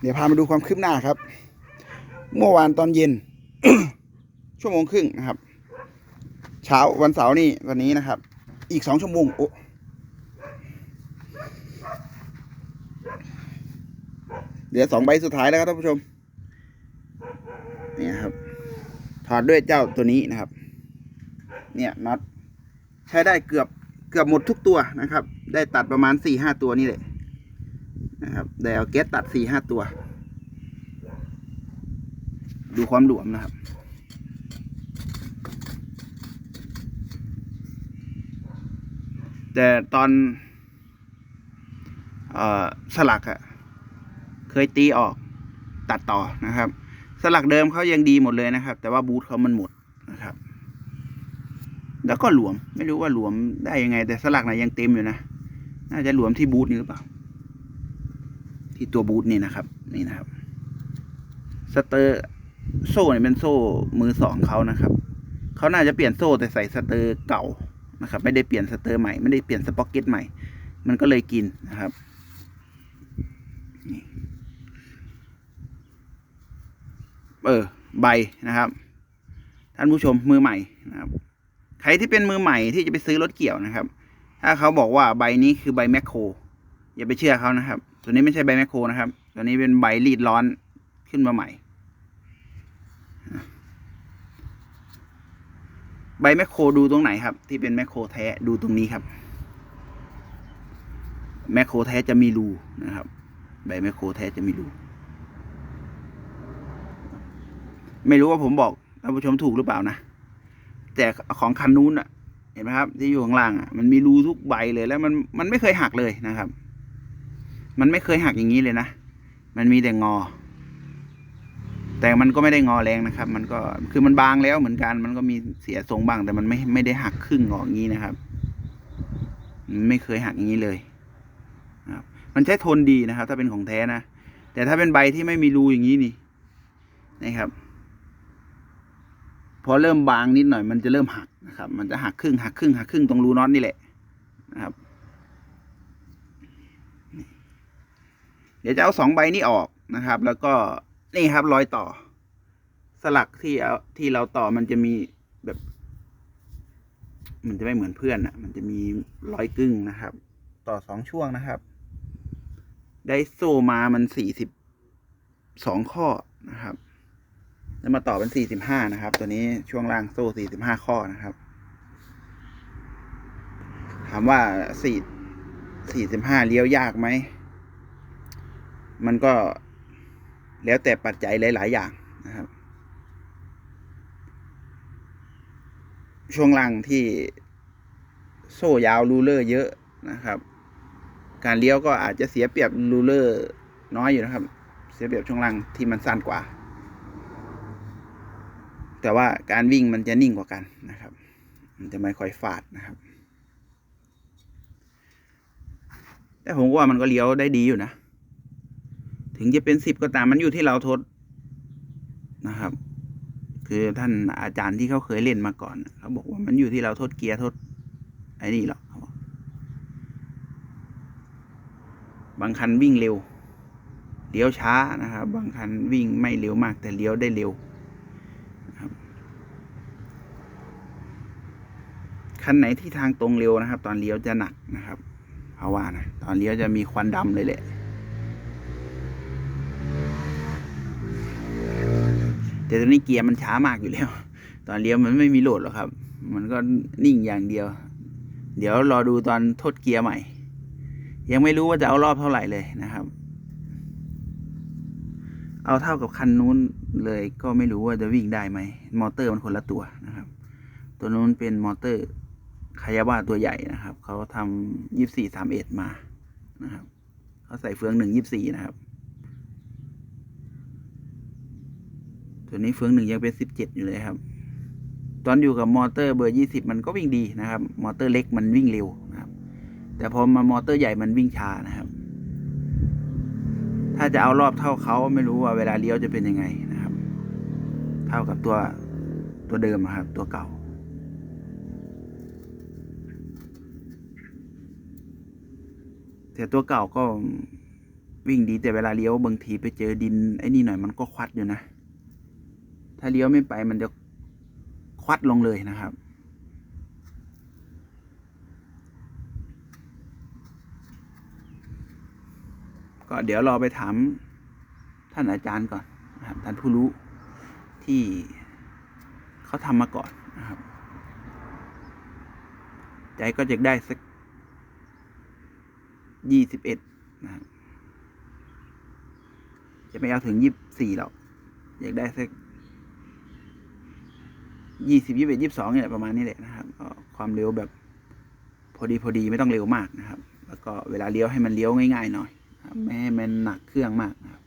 เดี๋ยวพามาดูความคืบหน้าครับ เมื่อวานตอนเย็น ชั่วโมงครึ่งนะครับ เช้าวันเสาร์นี่วันนี้นะครับ อีกสองชั่วโมงโอ้เหลือสองใบสุดท้ายแล้วครับท่านผู้ชมนี่ครับถอดด้วยเจ้าตัวนี้นะครับ เนี่ยน็อตใช้ได้เกือบเกือบหมดทุกตัวนะครับ ได้ตัดประมาณสี่ห้าตัวนี่แหละ นะครับได้เอาแก๊สตัดสี่ห้าตัว ดูความหลวมนะครับแต่ตอนออสลักอะเคยตีออกตัดต่อนะครับ สลักเดิมเขายังดีหมดเลยนะครับ แต่ว่าบูทเขามันหมดนะครับ แล้วก็หลวมไม่รู้ว่าหลวมได้ยังไง แต่สลักไหนยังเต็มอยู่นะ น่าจะหลวมที่บูทนี่หรือเปล่า ที่ตัวบูทนี่นะครับ นี่นะครับสเตอร์โซ่เนี่ยเป็นโซ่มือสองเขานะครับเขาน่าจะเปลี่ยนโซ่แต่ใส่สเตอร์เก่านะครับ ไม่ได้เปลี่ยนสเตอร์ใหม่ไม่ได้เปลี่ยนสป็อกเก็ตใหม่ มันก็เลยกินนะครับนี่เออใบนะครับ ท่านผู้ชมมือใหม่นะครับ ใครที่เป็นมือใหม่ที่จะไปซื้อรถเกี่ยวนะครับ ถ้าเขาบอกว่าใบนี้คือใบแมคโครอย่าไปเชื่อเขานะครับ ตัวนี้ไม่ใช่ใบแมคโครนะครับ ตัวนี้เป็นใบรีดร้อนขึ้นมาใหม่ ใบแมคโครดูตรงไหนครับ ที่เป็นแมคโครแท้ดูตรงนี้ครับ แมคโครแท้จะมีรูนะครับ ใบแมคโครแท้จะมีรู ไม่รู้ว่าผมบอกท่านผู้ชมถูกหรือเปล่านะ แต่ของคันนู้นอะเห็นไหมครับ ที่อยู่ข้างล่างอะมันมีรูทุกใบเลยแล้วมันมันไม่เคยหักเลยนะครับ มันไม่เคยหักอย่างนี้เลยนะ มันมีแต่งอ แต่มันก็ไม่ได้งอแรงนะครับ มันก็คือมันบางแล้วเหมือนกัน มันก็มีเสียทรงบ้าง แต่มันไม่ไม่ได้หักครึ่งอออย่างนี้นะครับ ไม่เคยหักอย่างนี้เลยครับ มันใช้ทนดีนะครับ ถ้าเป็นของแท้นะ แต่ถ้าเป็นใบที่ไม่มีรูอย่างนี้นี่นะครับพอเริ่มบางนิดหน่อยมันจะเริ่มหักนะครับ มันจะหักครึ่งหักครึ่งหักครึ่งตรงรูน็อตนี่แหละนะครับ เดี๋ยวจะเอาสองใบนี้ออกนะครับ แล้วก็นี่ครับรอยต่อ สลักที่เอาที่เราต่อมันจะมีแบบ มันจะไม่เหมือนเพื่อนอะ มันจะมีรอยกึ่งนะครับ ต่อสองช่วงนะครับ ได้โซ่มามันสี่สิบสองข้อนะครับแล้วมาต่อเป็นสี่สิบห้านะครับ ตัวนี้ช่วงล่างโซ่สี่สิบห้าข้อนะครับ ถามว่าสี่สี่สิบห้าเลี้ยวยากไหม มันก็แล้วแต่ปัจจัยหลาย ๆ อย่างนะครับ ช่วงล่างที่โซ่ยาวรูเลอร์เยอะนะครับ การเลี้ยวก็อาจจะเสียเปรียบรูเลอร์น้อยอยู่นะครับ เสียเปรียบช่วงล่างที่มันสั้นกว่า แต่ว่าการวิ่งมันจะนิ่งกว่ากันนะครับ มันจะไม่ค่อยฟาดนะครับ แต่ผมว่ามันก็เลี้ยวได้ดีอยู่นะ ถึงจะเป็นสิบก็ตามมันอยู่ที่เราทดนะครับ คือท่านอาจารย์ที่เขาเคยเล่นมาก่อนเขาบอกว่ามันอยู่ที่เราทดเกียร์ทดไอ้นี่หรอกบางคันวิ่งเร็วเลี้ยวช้านะครับ บางคันวิ่งไม่เร็วมากแต่เลี้ยวได้เร็วนะครับคันไหนที่ทางตรงเร็วนะครับ ตอนเลี้ยวจะหนักนะครับเพราะว่านะตอนเลี้ยวจะมีควันดำเลยแหละ แต่ตอนนี้เกียร์มันช้ามากอยู่แล้ว ตอนเลี้ยวมันไม่มีโหลดหรอกครับ มันก็นิ่งอย่างเดียว เดี๋ยวรอดูตอนทดเกียร์ใหม่ ยังไม่รู้ว่าจะเอารอบเท่าไหร่เลยนะครับ เอาเท่ากับคันนู้นเลยก็ไม่รู้ว่าจะวิ่งได้ไหมมอเตอร์มันคนละตัวนะครับ ตัวนู้นเป็นมอเตอร์คายาบ้าตัวใหญ่นะครับ เขาทำยี่สี่สามเอ็ดมานะครับ เขาใส่เฟืองหนึ่งยี่สี่นะครับ ตัวนี้เฟืองหนึ่งยังเป็นสิบเจ็ดอยู่เลยครับ ตอนอยู่กับมอเตอร์เบอร์ยี่สิบมันก็วิ่งดีนะครับ มอเตอร์เล็กมันวิ่งเร็วนะครับ แต่พอมามอเตอร์ใหญ่มันวิ่งช้านะครับ ถ้าจะเอารอบเท่าเขาไม่รู้ว่าเวลาเลี้ยวจะเป็นยังไงนะครับ เท่ากับตัวตัวเดิมครับ ตัวเก่าแต่ตัวเก่าก็วิ่งดีแต่เวลาเลี้ยวบางทีไปเจอดินไอ้นี่หน่อยมันก็ควัดอยู่นะ ถ้าเลี้ยวไม่ไปมันจะควัดลงเลยนะครับ ก็เดี๋ยวรอไปถามท่านอาจารย์ก่อนนะครับท่านผู้รู้ที่เขาทำมาก่อนนะครับ ใจก็จะได้สักยี่สิบเอ็ดนะครับจะไม่เอาถึงยี่สี่หรอกอยากได้สัก ยี่สิบยี่สิบเอ็ดยี่สิบสองเนี่ยประมาณนี้แหละนะครับความเร็วแบบพอดีพอดีไม่ต้องเร็วมากนะครับ แล้วก็เวลาเลี้ยวให้มันเลี้ยวง่ายๆหน่อยไม่ให้มันหนักเครื่องมากนะครับ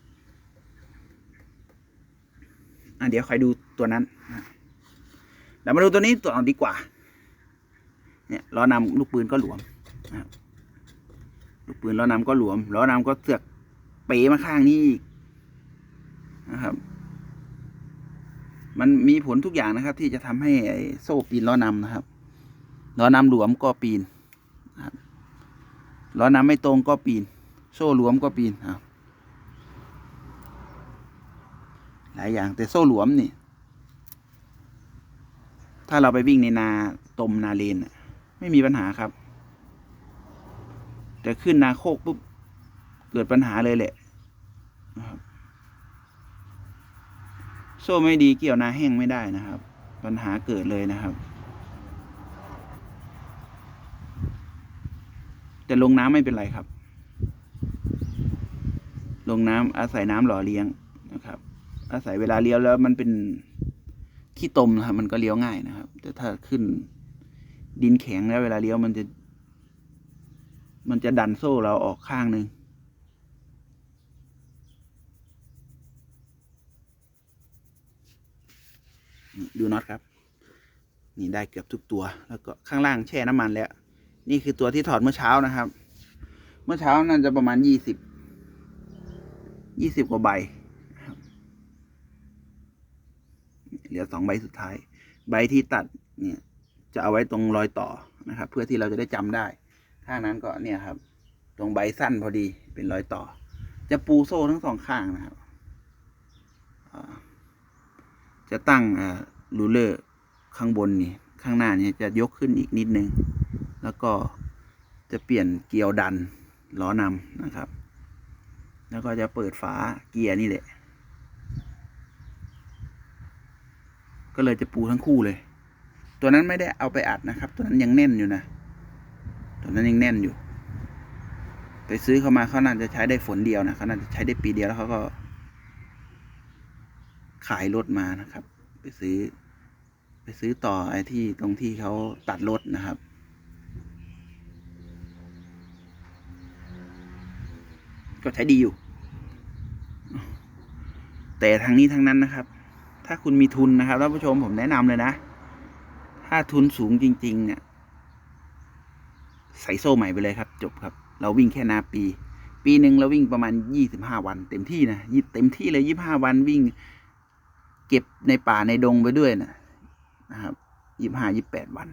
อะเดี๋ยวคอยดูตัวนั้นเดี๋ยวมาดูตัวนี้ตัวอ่อนดีกว่า เนี่ยล้อนำลูกปืนก็หลวมนะครับลูกปืนล้อนำก็หลวมล้อนำก็เสือกเป๋มาข้างนี้อีกนะครับ มันมีผลทุกอย่างนะครับ ที่จะทำให้โซ่ปีนล้อนำนะครับล้อนำหลวมก็ปีนนะครับล้อนำไม่ตรงก็ปีน โซ่หลวมก็ปีนครับหลายอย่างแต่โซ่หลวมนี่ ถ้าเราไปวิ่งในนาตมนาเลนไม่มีปัญหาครับ แต่ขึ้นนาโคกปุ๊บเกิดปัญหาเลยแหละนะครับ โซ่ไม่ดีเกี่ยวนาแห้งไม่ได้นะครับ ปัญหาเกิดเลยนะครับ แต่ลงน้ำไม่เป็นไรครับ ลงน้ำอาศัยน้ำหล่อเลี้ยงนะครับ อาศัยเวลาเลี้ยวแล้วมันเป็นขี้ตมนะครับ มันก็เลี้ยวง่ายนะครับ แต่ถ้าขึ้นดินแข็งแล้วเวลาเลี้ยวมันจะ มันจะดันโซ่เราออกข้างหนึ่ง ดูน็อตครับ นี่ได้เกือบทุกตัว แล้วก็ข้างล่างแช่น้ำมันแล้ว นี่คือตัวที่ถอดเมื่อเช้านะครับ เมื่อเช้าน่าจะประมาณยี่สิบยี่สิบกว่าใบเหลือสองใบสุดท้าย ใบที่ตัดเนี่ย จะเอาไว้ตรงรอยต่อนะครับ เพื่อที่เราจะได้จำได้ ข้างนั้นก็เนี่ยครับ ตรงใบสั้นพอดีเป็นรอยต่อ จะปูโซ่ทั้งสองข้างนะครับ อ่า จะตั้งรูเลอร์ข้างบนนี่ข้างหน้านี่จะยกขึ้นอีกนิดนึง แล้วก็จะเปลี่ยนเกียร์ดันล้อนำนะครับ แล้วก็จะเปิดฝาเกียร์นี่แหละ ก็เลยจะปูทั้งคู่เลย ตัวนั้นไม่ได้เอาไปอัดนะครับ ตัวนั้นยังแน่นอยู่นะ ตัวนั้นยังแน่นอยู่ ไปซื้อเข้ามาเขาน่าจะใช้ได้ฝนเดียวนะเขาน่าจะใช้ได้ปีเดียวแล้วเขาก็ ขายรถมานะครับ ไปซื้อ ไปซื้อต่อไอ้ที่ตรงที่เขาตัดรถนะครับ ก็ใช้ดีอยู่ แต่ทางนี้ทางนั้นนะครับ ถ้าคุณมีทุนนะครับท่านผู้ชมผมแนะนำเลยนะ ถ้าทุนสูงจริง ๆ เนี่ย ใส่โซ่ใหม่ไปเลยครับ จบครับ เราวิ่งแค่นาปีปีหนึ่งเราวิ่งประมาณยี่สิบห้าวัน เต็มที่นะเต็มที่เลยยี่ห้าวันวิ่ง เก็บในป่าในดงไปด้วยนะนะครับยี่ห้ายี่แปดวัน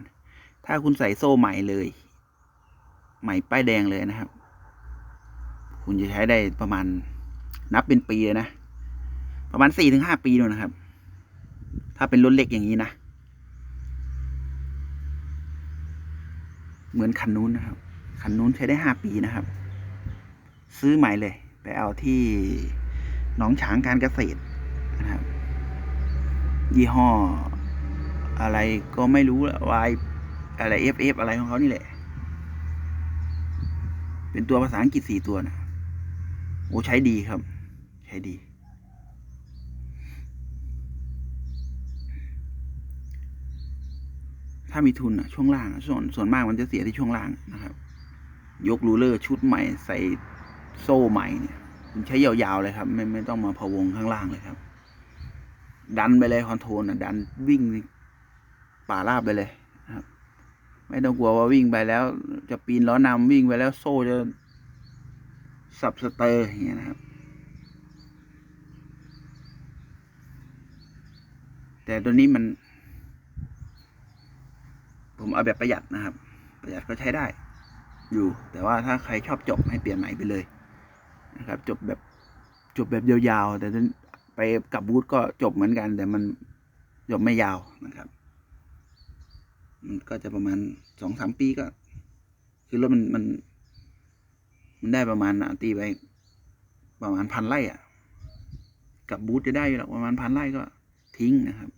ถ้าคุณใส่โซ่ใหม่เลย ใหม่ป้ายแดงเลยนะครับ คุณจะใช้ได้ประมาณนับเป็นปีนะ ประมาณสี่ถึงห้าปีนู่นนะครับ ถ้าเป็นรถเล็กอย่างนี้นะ เหมือนคันนู้นนะครับ คันนู้นใช้ได้ห้าปีนะครับ ซื้อใหม่เลย ไปเอาที่หนองฉางการเกษตรนะครับ ยี่ห้อ อะไรก็ไม่รู้วายอะไร FF อฟอะไรของเขานี่แหละ เป็นตัวภาษาอังกฤษสี่ตัวนะโอ้ใช้ดีครับ ใช้ดี ถ้ามีทุนอะช่วงล่างส่วนส่วนมากมันจะเสียที่ช่วงล่างนะครับ ยกรูเลอร์ชุดใหม่ใส่โซ่ใหม่เนี่ยคุณใช้ยาวๆเลยครับ ไม่ไม่ต้องมาพะวงข้างล่างเลยครับ ดันไปเลยคอนโทรลอะดันวิ่งป่าราบไปเลยครับ ไม่ต้องกลัวว่าวิ่งไปแล้ว จะปีนล้อนำวิ่งไปแล้วโซ่จะสับสเตอร์อย่างเงี้ยนะครับ แต่ตัวนี้มัน ผมเอาแบบประหยัดนะครับ ประหยัดก็ใช้ได้ อยู่ แต่ว่าถ้าใครชอบจบให้เปลี่ยนใหม่ไปเลยนะครับ จบแบบจบแบบยาวๆ แต่ถ้า ไปกับบูธก็จบเหมือนกัน แต่มันจบไม่ยาวนะครับ มันก็จะประมาณสองสามปีก็ คือรถมันมัน มันได้ประมาณตีไปประมาณพันไร่อะ กับบูธจะได้อยู่หรอกประมาณพันไร่ก็ทิ้งนะครับ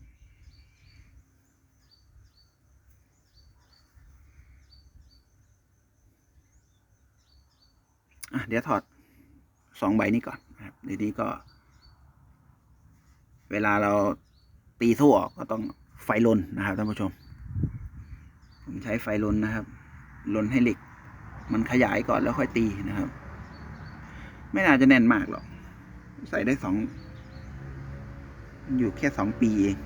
อะเดี๋ยวถอดสองใบนี้ก่อนนะครับทีนี้ก็ เวลาเราตีโซ่ออกก็ต้องไฟลนนะครับท่านผู้ชม ผมใช้ไฟลนนะครับ ลนให้เหล็ก มันขยายก่อนแล้วค่อยตีนะครับ ไม่น่าจะแน่นมากหรอก ใส่ได้สองอยู่แค่สองปีเอง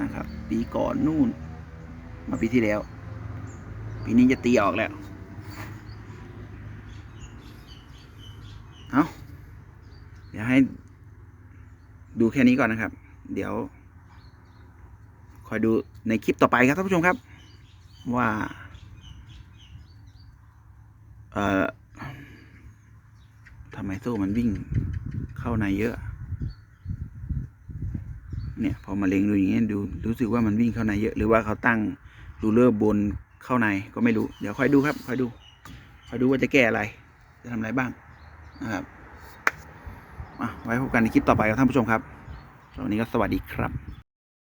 นะครับ ปีก่อนนู่น มาปีที่แล้ว ปีนี้จะตีออกแล้ว เอาเดี๋ยวให้ ดูแค่นี้ก่อนนะครับ เดี๋ยว คอยดูในคลิปต่อไปครับท่านผู้ชมครับ ว่าเอ่อทำไมโซ่มันวิ่งเข้าในเยอะ เนี่ยพอมาเล็งดูอย่างเงี้ยดูรู้สึกว่ามันวิ่งเข้าในเยอะ หรือว่าเขาตั้งรูเลอร์บนเข้าในก็ไม่รู้ เดี๋ยวคอยดูครับคอยดูคอยดูว่าจะแก้อะไร จะทำอะไรบ้างนะครับ ไว้พบกันในคลิปต่อไปครับท่านผู้ชมครับวันนี้ก็สวัสดีครับ